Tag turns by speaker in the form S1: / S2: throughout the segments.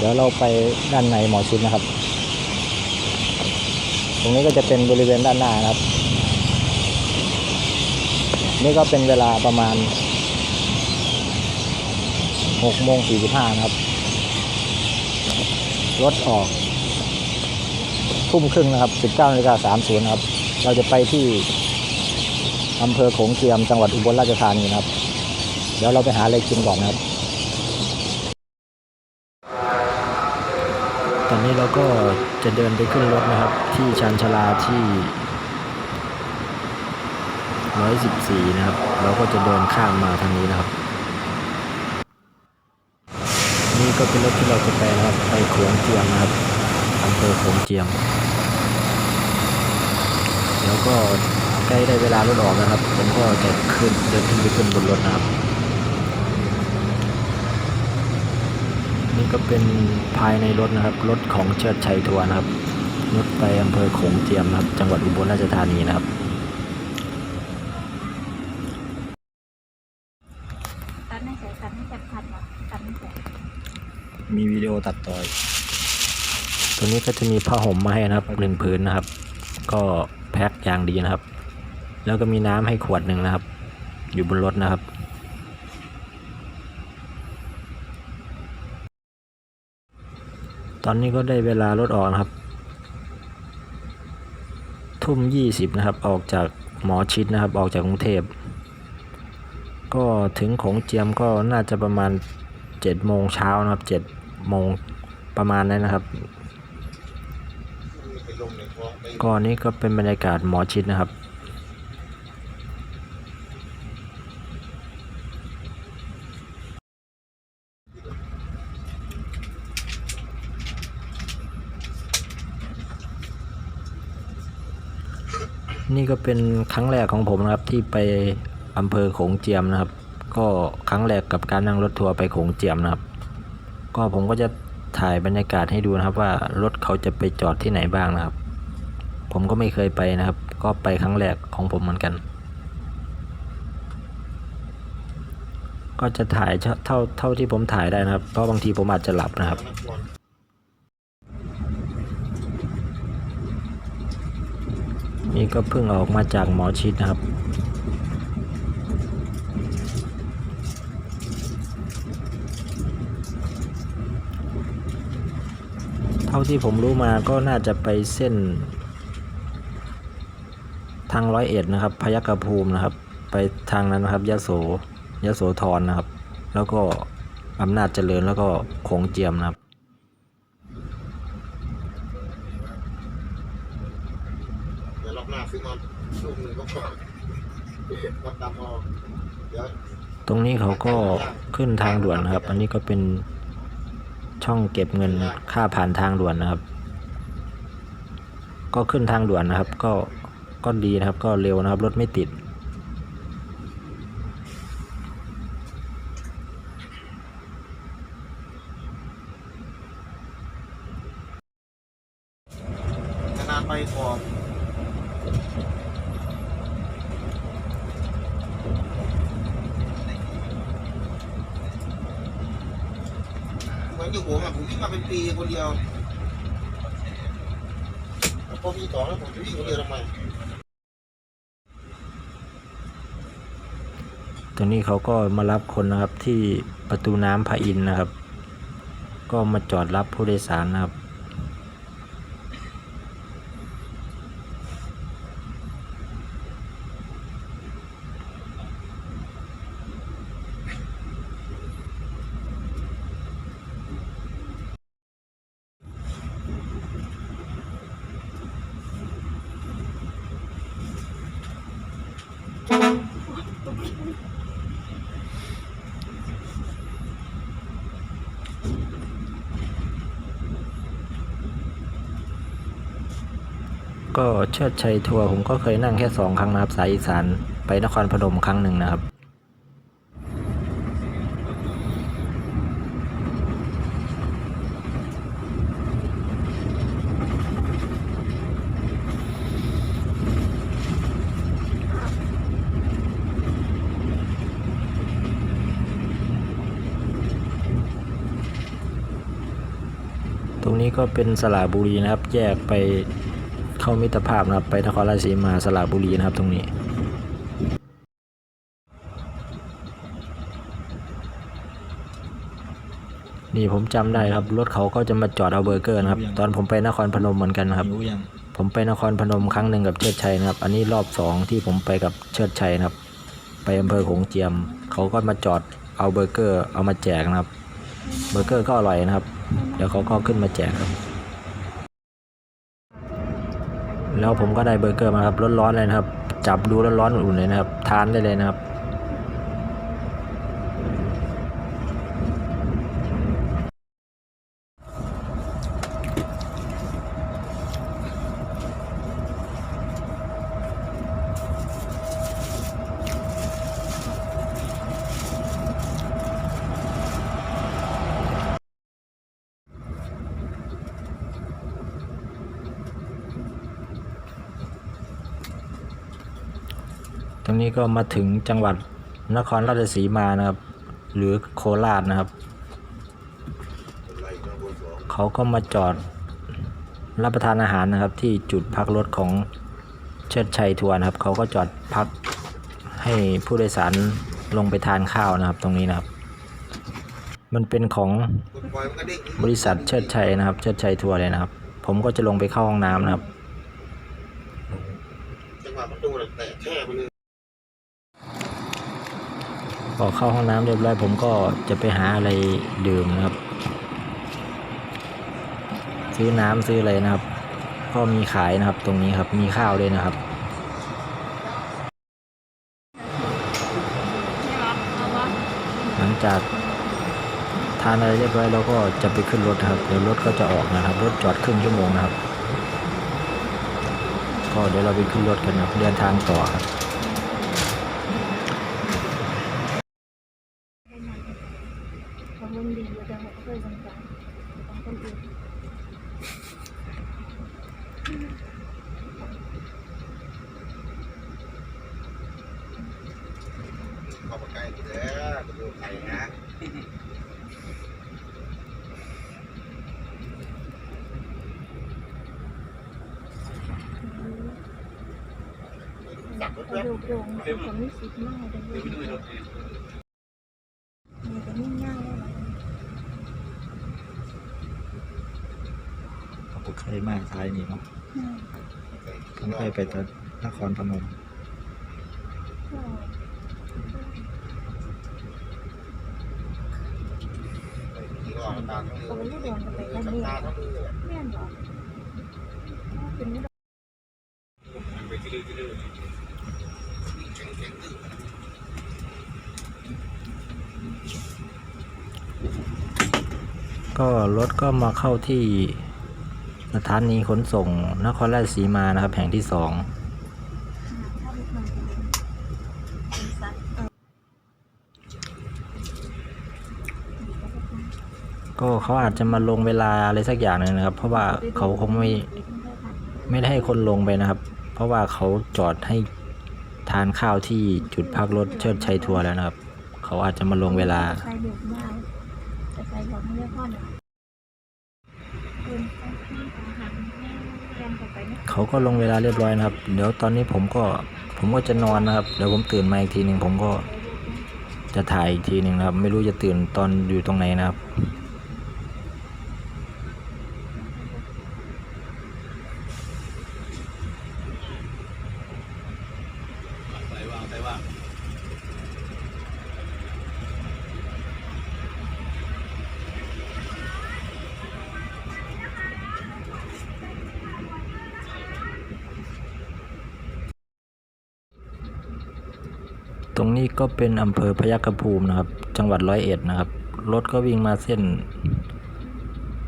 S1: เดี๋ยวเราไปด้านในหมอชิดนะครับ ตรงนี้ก็จะเป็นบริเวณด้านหน้านะครับ นี่ก็เป็นเวลาประมาณ6โมง45นะครับ รถออก ทุ่มครึ่งนะครับ 19นาฬิกา30นะครับ เราจะไปที่อำเภอโขงเจียมจังหวัดอุบลราชธานีนะครับ เดี๋ยวเราไปหาอะไรกินก่อนนะครับ ตอนนี้เราก็จะเดินไปขึ้นรถนะครับ ที่ชานชลาที่114 นะครับ เราก็จะเดินข้ามมาทางนี้นะครับ นี่ก็เป็นรถที่เราจะไปนะครับ ไปโขงเจียมนะครับอำเภอโขงเจียม แล้วก็ใกล้ได้เวลารถออกนะครับ ผมก็จะขึ้นเดินขึ้นไปขึ้นบนรถนะครับ นี่ก็เป็นภายในรถนะครับ รถของเชิดชัยทัวร์นะครับ รถไปอำเภอโขงเจียมนะครับ จังหวัดอุบลราชธานีนะครับ
S2: ตัดไม่ใส่ตัดไม่แคบขัดหรอตัดไม่ใส่
S1: มีวิดีโอตัดต่อย ตัวนี้ก็จะมีผ้าห่มมาให้นะครับหนึ่งผืนนะครับ ก็แพ็คอย่างดีนะครับ แล้วก็มีน้ำให้ขวดหนึ่งนะครับ อยู่บนรถนะครับ ตอนนี้ก็ได้เวลารถออกนะครับ ทุ่มยี่สิบนะครับ ออกจากหมอชิดนะครับ ออกจากกรุงเทพ ก็ถึงของเจียมก็น่าจะประมาณเจ็ดโมงเช้านะครับเจ็ดโมงประมาณนั้นนะครับก็นี่ก็เป็นบรรยากาศหมอชิดนะครับ นี่ก็เป็นครั้งแรกของผมนะครับที่ไปอำเภอโขงเจียมนะครับ ก็ครั้งแรกกับการนั่งรถทัวร์ไปโขงเจียมนะครับ ก็ผมก็จะถ่ายบรรยากาศให้ดูนะครับว่ารถเขาจะไปจอดที่ไหนบ้างนะครับ ผมก็ไม่เคยไปนะครับ ก็ไปครั้งแรกของผมเหมือนกัน ก็จะถ่ายเท่าเท่าเท่าที่ผมถ่ายได้นะครับ เพราะบางทีผมอาจจะหลับนะครับ นี่ก็เพิ่งออกมาจากหมอชิดนะครับ เท่าที่ผมรู้มาก็น่าจะไปเส้น ทางร้อยเอ็ดนะครับ พยัคฆภูมินะครับ ไปทางนั้นนะครับยะโสยะโสธรนะครับ แล้วก็อำนาจเจริญแล้วก็โขงเจียมนะครับ
S3: เดี๋ยวรอบหน้าซื้อมาลูกหนึ่งก็พอรับดำพอเดี๋ยว
S1: ตรงนี้เขาก็ขึ้นทางด่วนนะครับ อันนี้ก็เป็นช่องเก็บเงินค่าผ่านทางด่วนนะครับ ก็ขึ้นทางด่วนนะครับ ก็ก็ดีนะครับ ก็เร็วนะครับ รถไม่ติด
S3: นานๆไปก่อนเหมื อยู่ผมอะผมวิ่งมาเป็นปีคนเดียวแล้วพอมีสองแล้วผมจะวิ่งคนเดียวทำไม
S1: ตรงนี้เขาก็มารับคนนะครับที่ประตูน้ำพระอินทร์นะครับ ก็มาจอดรับผู้โดยสารนะครับ ก็เชิดชัยทัวร์ผมก็เคยนั่งแค่สองครั้งนะครับสายอีสานไปนครพนมครั้งหนึ่งนะครับตรงนี้ก็เป็นสระบุรีนะครับ แยกไป เข้ามิตรภาพนะครับ ไปนครราชสีมาสระบุรีนะครับตรงนี้นี่ผมจำได้ครับรถเขาก็จะมาจอดเอาเบอร์เกอร์นะครับ ตอนผมไปนครพนมเหมือนกันนะครับ
S4: หิวยัง
S1: ผมไปนครพนมครั้งหนึ่งกับเชิดชัยนะครับ อันนี้รอบสองที่ผมไปกับเชิดชัยนะครับ ไปอำเภอโขงเจียม เขาก็มาจอดเอาเบอร์เกอร์เอามาแจกนะครับ เบอร์เกอร์ก็อร่อยนะครับ เดี๋ยวเขาก็ขึ้นมาแจกครับ แล้วผมก็ได้เบอร์เกอร์มาครับร้อนๆเลยนะครับ จับดูร้อนๆอุ่นๆเลยนะครับ ทานได้เลยนะครับ รงนี้ก็มาถึงจังหวัดนครราชสีมานะครับ หรือโคราชนะครับ
S3: เขา
S1: ก็มาจอดรับประทานอาหารนะครับ ที่จุดพักรถของเชิดชัยทัวร์นะครับ เขาก็จอดพักให้ผู้โดยสารลงไปทานข้าวนะครับ ตรงนี้นะครับ มันเป็นขอ
S3: ง
S1: บริษัทเชิดชัยนะครับ เชิดชัยทัวร์เลยนะครับ ผมก็จะลงไปเข้าห้องน้ำนะครับ
S3: จังหวะประตูแตะแช่ไปเลย
S1: พอเข้าห้องน้ำเรียบร้อยผมก็จะไปหาอะไรดื่มนะครับ ซื้อน้ำซื้ออะไรนะครับ ก็มีขายนะครับตรงนี้ครับมีข้าวด้วยนะครับหลังจากทานอะไรเรียบร้อยเราก็จะไปขึ้นรถครับเดี๋ยวรถก็จะออกนะครับ รถจอดครึ่งชั่วโมงนะครับ ก็เดี๋ยวเราไปขึ้นรถกันนะเดินทางต่อครับ
S2: เขาลงดีอยู่แต่เขาเคยสงสารของคนอื่น
S3: เข้ามาใกล้กูเด้อกูดูไข่นะจับรถ
S2: กระ
S3: แป๊บ
S2: ดูกโด่งเนี่ยผมไม่คิดมากเลยมันจะนิ่ง่ายเลย
S4: ผมเคยมากท้ายนี่เนาะ
S2: อืม
S4: ผมเคยไปตอนนครพนม
S2: ก็
S3: กี่ร อบตาทั้งมือ
S2: เขาไม่โดนกันไปแล้วเนี่ย
S3: ตาทั้งมือเลย
S2: แม่นหรอเป็นไม่ได้
S1: ก็รถก็มาเข้าที่สถานีขนส่งนครราชสีมานะครับแห่งที่สอง
S2: ถ้ามันเป็นเป็นสัตว์เออ
S1: ก็เขาอาจจะมาลงเวลาอะไรสักอย่างหนึ่งนะครับ เพราะว่าเขาคงไม่ไม่ได้ให้คนลงไปนะครับ เพราะว่าเขาจอดให้ทานข้าวที่จุดพักรถเชิดชัยทัวร์แล้วนะครับ เขาอาจจะมาลงเวลา
S2: เขา
S1: ก็ลงเวลาเรียบร้อยนะครับ เดี๋ยวตอนนี้ผมก็ผมก็จะนอนนะครับ เดี๋ยวผมตื่นมาอีกทีหนึ่งผมก็จะถ่ายอีกทีหนึ่งนะครับ ไม่รู้จะตื่นตอนอยู่ตรงไหนนะครับ
S4: ไปว่างไปว่าง
S1: ต รงนี้ก็เป็นอำเภอพยัคฆภูมินะครับ จังหวัดร้อยเอ็ดนะครับ รถก็วิ่งมาเส้น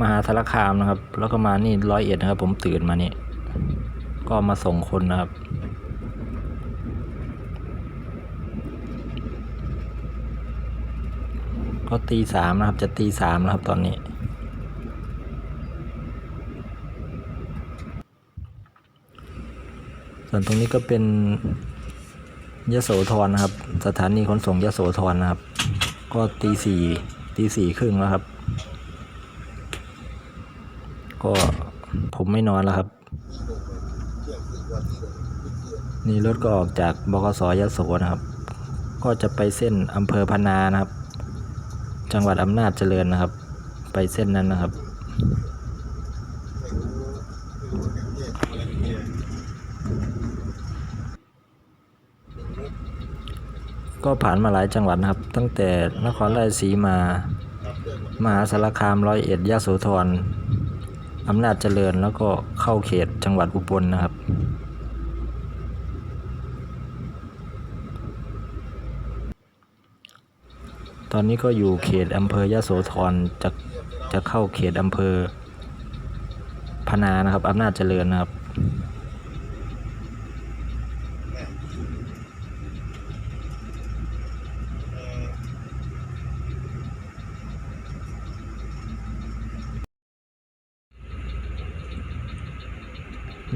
S1: มหาสารคามนะครับ แล้วก็มานี่ร้อยเอ็ดนะครับ ผมตื่นมานี่ ก็มาส่งคนนะครับก็ตีสามนะครับ จะตีสามนะครับตอนนี้ ส่วนตรงนี้ก็เป็น ยโสธรนะครับ สถานีขนส่งยโสธรนะครับ ก็ตีสี่ตีสี่ครึ่งแล้วครับ ก็ผมไม่นอนแล้วครับ
S3: นี่
S1: รถก็ออกจากบกสยโสนะครับ ก็จะไปเส้นอำเภอพนานะครับ จังหวัดอำนาจเจริญนะครับ ไปเส้นนั้นนะครับ
S3: ไม่รู้ไม่รู้ว่าแกเทศอะไรเนี่ย
S1: ก็ผ่านมาหลายจังหวัดนะครับ ตั้งแต่นครราชสีมา
S3: ม
S1: หาสารคามร้อยเอ็ดยะโสธรอำนาจเจริญแล้วก็เข้าเขตจังหวัดอุบลนะครับ ตอนนี้ก็อยู่เขตอำเภอยะโสธรจะจะเข้าเขตอำเภอพนานะครับอำนาจเจริญนะครับ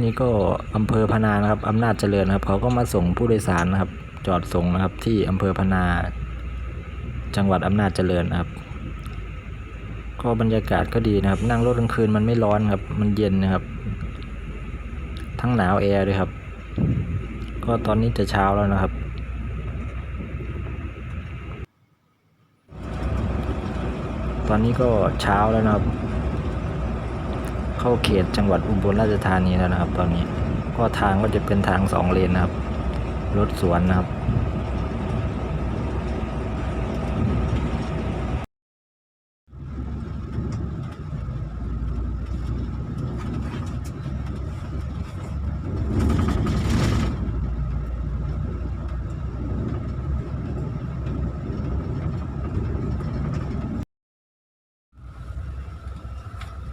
S1: นี่ก็อำเภอพนานะครับอำนาจเจริญนครับ เขาก็มาส่งผู้โดยสารนะครับ จอดส่งนะครับ ที่อำเภอพนา จังหวัดอำนาจเจริญนครับ ก็บรรยากาศก็ดีนะครับ นั่งรถกลางคืนมันไม่ร้อนครับ มันเย็นนะครับ ทั้งหนาวแอร์ด้วยครับ ก็ตอนนี้จะเช้าแล้วนะครับตอนนี้ก็เช้าแล้วนะครับ เข้าเขตจังหวัดอุบลราชธานีแล้วนะครับ ตอนนี้ก็ทางก็จะเป็นทางสองเลนนะครับ รถสวนนะครับ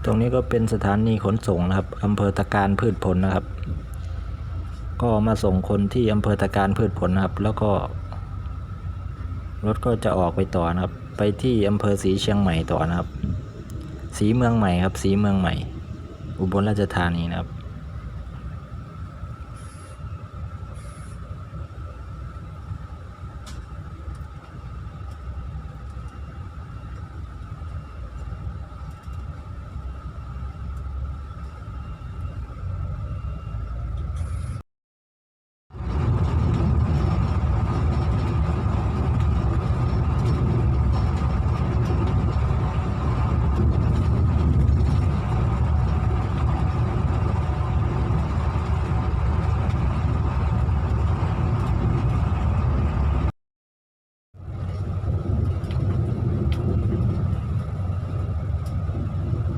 S1: ตรงนี้ก็เป็นสถานีขนส่งนะครับอำเภอตะการพืชผลนะครับ ก็มาส่งคนที่อำเภอตะการพืชผลนะครับ แล้วก็ รถก็จะออกไปต่อนะครับ ไปที่อำเภอสีเชียงใหม่ต่อนะครับ สีเมืองใหม่ครับ สีเมืองใหม่ อุบลราชธานีนะครับ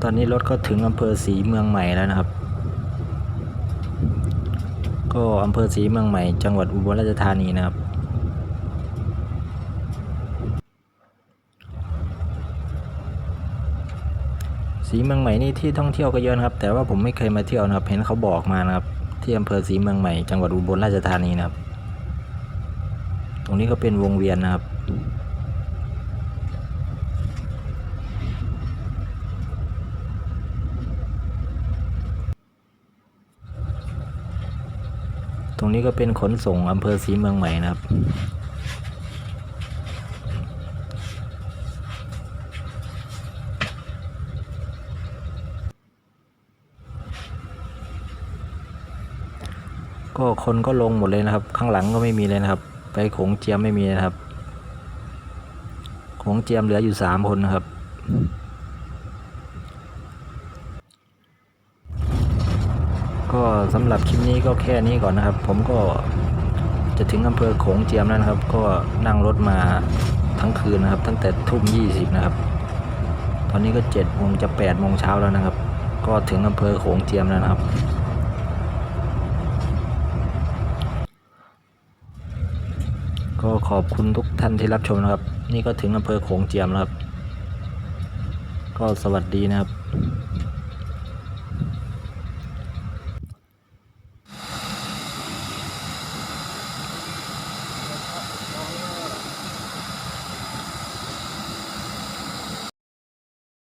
S1: อนนี้รถก็ถึงอำเภอศรีเมืองใหม่แล้วนะครับ ก็อำเภอศรีเมืองใหม่ จังหวัดอุบลราชธานีนะครับศรีเมืองใหม่นี่ที่ท่องเที่ยวก็เยอะนะครับ แต่ว่าผมไม่เคยมาเที่ยวนะครับ เห็นเขาบอกมานะครับ ที่อำเภอศรีเมืองใหม่ จังหวัดอุบลราชธานีนะครับ ตรงนี้ก็เป็นวงเวียนนะครับ ตรงนี้ก็เป็นขนส่งอำเภอศรีเมืองใหม่นะครับ ก็คนก็ลงหมดเลยนะครับ ข้างหลังก็ไม่มีเลยนะครับ ไปโขงเจียมไม่มีนะครับ โขงเจียมเหลืออยู่สามคนนะครับ ก็สำหรับคลิปนี้ก็แค่นี้ก่อนนะครับ ผมก็จะถึงอำเภอโขงเจียมแล้วนะครับ ก็นั่งรถมาทั้งคืนนะครับ ตั้งแต่ทุ่มยี่สิบนะครับ ตอนนี้ก็เจ็ดโมงจะแปดโมงเช้าแล้วนะครับ ก็ถึงอำเภอโขงเจียมแล้วนะครับก็ขอบคุณทุกท่านที่รับชมนะครับ นี่ก็ถึงอำเภอโขงเจียมแล้วครับ ก็สวัสดีนะครับ